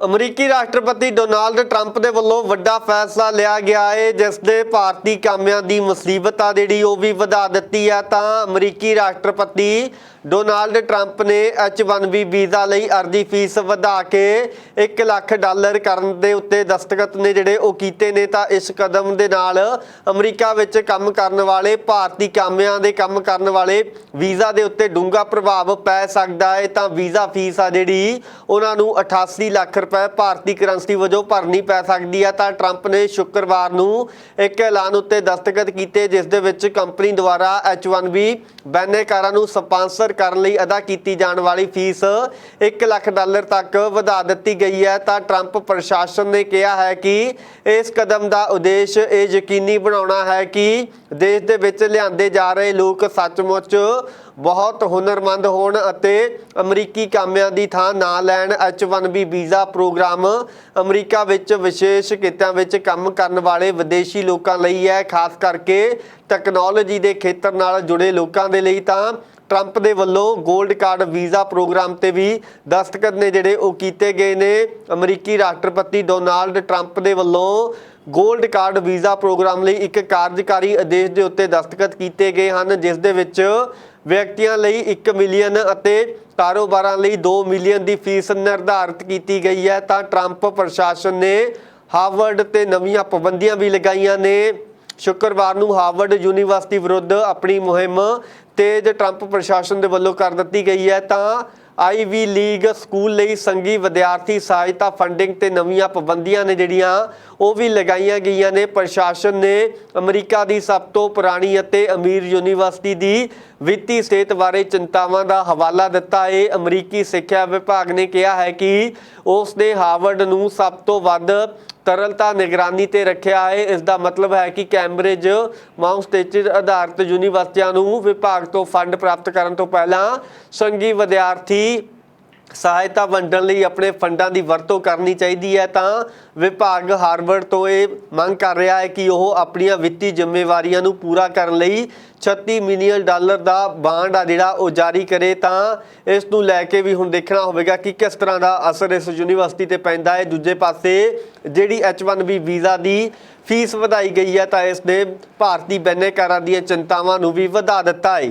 ਅਮਰੀਕੀ ਰਾਸ਼ਟਰਪਤੀ Donald Trump ਦੇ ਵੱਲੋਂ ਵੱਡਾ ਫੈਸਲਾ ਲਿਆ ਗਿਆ ਹੈ ਜਿਸ ਦੇ ਭਾਰਤੀ ਕਾਮਿਆਂ ਦੀ ਮੁਸੀਬਤ ਆ ਜਿਹੜੀ, ਉਹ ਵੀ ਵਧਾ ਦਿੱਤੀ ਹੈ ਤਾਂ ਅਮਰੀਕੀ ਰਾਸ਼ਟਰਪਤੀ ਡੋਨਾਲਡ ਟਰੰਪ ਨੇ H1B ਵੀਜ਼ਾ ਲਈ ਅਰਜ਼ੀ ਫੀਸ ਵਧਾ ਕੇ 1 ਲੱਖ ਡਾਲਰ ਕਰਨ ਦੇ ਉੱਤੇ ਦਸਤਖਤ ਨੇ ਜਿਹੜੇ ਉਹ ਕੀਤੇ ਨੇ, ਤਾਂ ਇਸ ਕਦਮ ਦੇ ਨਾਲ ਅਮਰੀਕਾ ਵਿੱਚ ਕੰਮ ਕਰਨ ਵਾਲੇ, ਭਾਰਤੀ ਕਾਮਿਆਂ ਦੇ ਕੰਮ ਕਰਨ ਵਾਲੇ ਵੀਜ਼ਾ ਦੇ ਉੱਤੇ ਡੂੰਘਾ ਪ੍ਰਭਾਵ ਪੈ ਸਕਦਾ ਹੈ ਤਾਂ ਵੀਜ਼ਾ ਫੀਸ ਆ ਜਿਹੜੀ, ਉਹਨਾਂ ਨੂੰ 88 ਲੱਖ ਰੁਪਏ ਭਾਰਤੀ ਕਰੰਸੀ ਵਜੋਂ ਭਰਨੀ ਪੈ ਸਕਦੀ ਹੈ ਤਾਂ ਟਰੰਪ ਨੇ ਸ਼ੁੱਕਰਵਾਰ ਨੂੰ ਇੱਕ ਐਲਾਨ ਉੱਤੇ ਦਸਤਖਤ ਕੀਤੇ, ਜਿਸ ਦੇ ਵਿੱਚ ਕੰਪਨੀ ਦੁਆਰਾ H1B ਬੈਨੇਕਾਰਾਂ ਨੂੰ ਸਪਾਂਸਰ ਕਰਨ ਲਈ ਅਦਾ ਕੀਤੀ ਜਾਣ ਵਾਲੀ ਫੀਸ 1 ਲੱਖ ਡਾਲਰ ਤੱਕ ਵਧਾ ਦਿੱਤੀ ਗਈ ਹੈ। ਤਾਂ ਟਰੰਪ ਪ੍ਰਸ਼ਾਸਨ ਨੇ ਕਿਹਾ ਹੈ ਕਿ ਇਸ ਕਦਮ ਦਾ ਉਦੇਸ਼ ਇਹ ਯਕੀਨੀ ਬਣਾਉਣਾ ਹੈ ਕਿ ਦੇਸ਼ ਦੇ ਵਿੱਚ ਲਿਆਂਦੇ ਜਾ ਰਹੇ ਲੋਕ ਸੱਚਮੁੱਚ ਬਹੁਤ ਹੁਨਰਮੰਦ ਹੋਣ ਅਤੇ ਅਮਰੀਕੀ ਕਾਮਿਆਂ ਦੀ ਥਾਂ ਨਾ ਲੈਣ H1B ਵੀਜ਼ਾ ਪ੍ਰੋਗਰਾਮ ਅਮਰੀਕਾ ਵਿੱਚ ਵਿਸ਼ੇਸ਼ ਕਿੱਤਿਆਂ ਵਿੱਚ ਕੰਮ ਕਰਨ ਵਾਲੇ ਵਿਦੇਸ਼ੀ ਲੋਕਾਂ ਲਈ ਹੈ। ਖਾਸ ਕਰਕੇ ਟੈਕਨੋਲੋਜੀ ਦੇ ਖੇਤਰ ਨਾਲ ਜੁੜੇ ਲੋਕਾਂ ਦੇ ਲਈ ਤਾਂ ਟਰੰਪ ਦੇ ਵੱਲੋਂ 골ਡ ਕਾਰਡ ਵੀਜ਼ਾ ਪ੍ਰੋਗਰਾਮ ਤੇ ਵੀ ਦਸਤਖਤ ਨੇ ਜਿਹੜੇ ਉਹ ਕੀਤੇ ਗਏ ਨੇ। ਅਮਰੀਕੀ ਰਾਸ਼ਟਰਪਤੀ ਡੋਨਾਲਡ ਟਰੰਪ ਦੇ ਵੱਲੋਂ 골ਡ ਕਾਰਡ ਵੀਜ਼ਾ ਪ੍ਰੋਗਰਾਮ ਲਈ ਇੱਕ ਕਾਰਜਕਾਰੀ ਆਦੇਸ਼ ਦੇ ਉੱਤੇ ਦਸਤਖਤ ਕੀਤੇ ਗਏ ਹਨ, ਜਿਸ ਦੇ ਵਿੱਚ ਵਿਅਕਤੀਆਂ ਲਈ 1 ਮਿਲੀਅਨ ਅਤੇ ਕਾਰੋਬਾਰਾਂ ਲਈ 2 ਮਿਲੀਅਨ ਦੀ ਫੀਸ ਨਿਰਧਾਰਤ ਕੀਤੀ ਗਈ ਹੈ। ਤਾਂ ਟਰੰਪ ਪ੍ਰਸ਼ਾਸਨ ਨੇ ਹਾਰਵਰਡ ਤੇ ਨਵੀਆਂ ਪਾਬੰਦੀਆਂ ਵੀ ਲਗਾਈਆਂ ਨੇ। ਸ਼ੁੱਕਰਵਾਰ ਨੂੰ ਹਾਰਵਰਡ ਯੂਨੀਵਰਸਿਟੀ ਵਿਰੁੱਧ ਆਪਣੀ ਮੁਹਿੰਮ ਤੇਜ਼ ਟਰੰਪ ਪ੍ਰਸ਼ਾਸਨ ਦੇ ਵੱਲੋਂ ਕਰ ਦਿੱਤੀ ਗਈ ਹੈ। ਤਾਂ ਆਈਵੀ ਲੀਗ ਸਕੂਲ ਲਈ ਸੰਗੀ ਵਿਦਿਆਰਥੀ ਸਹਾਇਤਾ ਫੰਡਿੰਗ ਤੇ ਨਵੀਆਂ ਪਾਬੰਦੀਆਂ ਨੇ ਜਿਹੜੀਆਂ, ਉਹ ਵੀ ਲਗਾਈਆਂ ਗਈਆਂ ਨੇ। ਪ੍ਰਸ਼ਾਸਨ ਨੇ ਅਮਰੀਕਾ ਦੀ ਸਭ ਤੋਂ ਪੁਰਾਣੀ ਅਤੇ ਅਮੀਰ ਯੂਨੀਵਰਸਿਟੀ ਦੀ ਵਿੱਤੀ ਸਥਿਤੀ ਬਾਰੇ ਚਿੰਤਾਵਾਂ ਦਾ ਹਵਾਲਾ ਦਿੱਤਾ। ਹੈ ਅਮਰੀਕੀ ਸਿੱਖਿਆ ਵਿਭਾਗ ਨੇ ਕਿਹਾ ਹੈ ਕਿ ਉਸ ਨੇ ਹਾਰਵਰਡ ਨੂੰ ਸਭ ਤੋਂ ਵੱਧ ਤਰਲਤਾ ਨਿਗਰਾਨੀ ਤੇ ਰੱਖਿਆ ਹੈ। ਇਸ ਦਾ ਮਤਲਬ ਹੈ ਕਿ ਕੈਂਬਰਿਜ ਮਾਊਸਟੇਚਿਸ ਆਧਾਰਿਤ ਯੂਨੀਵਰਸਿਟੀਆਂ ਨੂੰ ਵਿਭਾਗ ਤੋਂ ਫੰਡ ਪ੍ਰਾਪਤ ਕਰਨ ਤੋਂ ਪਹਿਲਾਂ ਸੰਗੀ ਵਿਦਿਆਰਥੀ ਸਹਾਇਤਾ ਵੰਡਣ ਲਈ ਆਪਣੇ ਫੰਡਾਂ ਦੀ ਵਰਤੋਂ ਕਰਨੀ ਚਾਹੀਦੀ ਹੈ, ਤਾਂ ਵਿਭਾਗ ਹਾਰਵਰਡ ਤੋਂ ਇਹ ਮੰਗ ਕਰ ਰਿਹਾ ਹੈ ਕਿ ਉਹ ਆਪਣੀਆਂ ਵਿੱਤੀ ਜ਼ਿੰਮੇਵਾਰੀਆਂ ਨੂੰ ਪੂਰਾ ਕਰਨ ਲਈ 36 ਮਿਲੀਅਨ ਡਾਲਰ ਦਾ ਬਾਂਡ ਆ ਜਿਹੜਾ ਉਹ ਜਾਰੀ ਕਰੇ, ਤਾਂ ਇਸ ਨੂੰ ਲੈ ਕੇ ਵੀ ਹੁਣ ਦੇਖਣਾ ਹੋਵੇਗਾ ਕਿ ਕਿਸ ਤਰ੍ਹਾਂ ਦਾ ਅਸਰ ਇਸ ਯੂਨੀਵਰਸਿਟੀ ਤੇ ਪੈਂਦਾ ਹੈ। ਦੂਜੇ ਪਾਸੇ ਜਿਹੜੀ H1B ਵੀਜ਼ਾ ਦੀ ਫੀਸ ਵਧਾਈ ਗਈ ਹੈ, ਤਾਂ ਇਸ ਨੇ ਭਾਰਤੀ ਬੈਨੇਕਾਰਾਂ ਦੀਆਂ ਚਿੰਤਾਵਾਂ ਨੂੰ ਵੀ ਵਧਾ ਦਿੱਤਾ ਹੈ।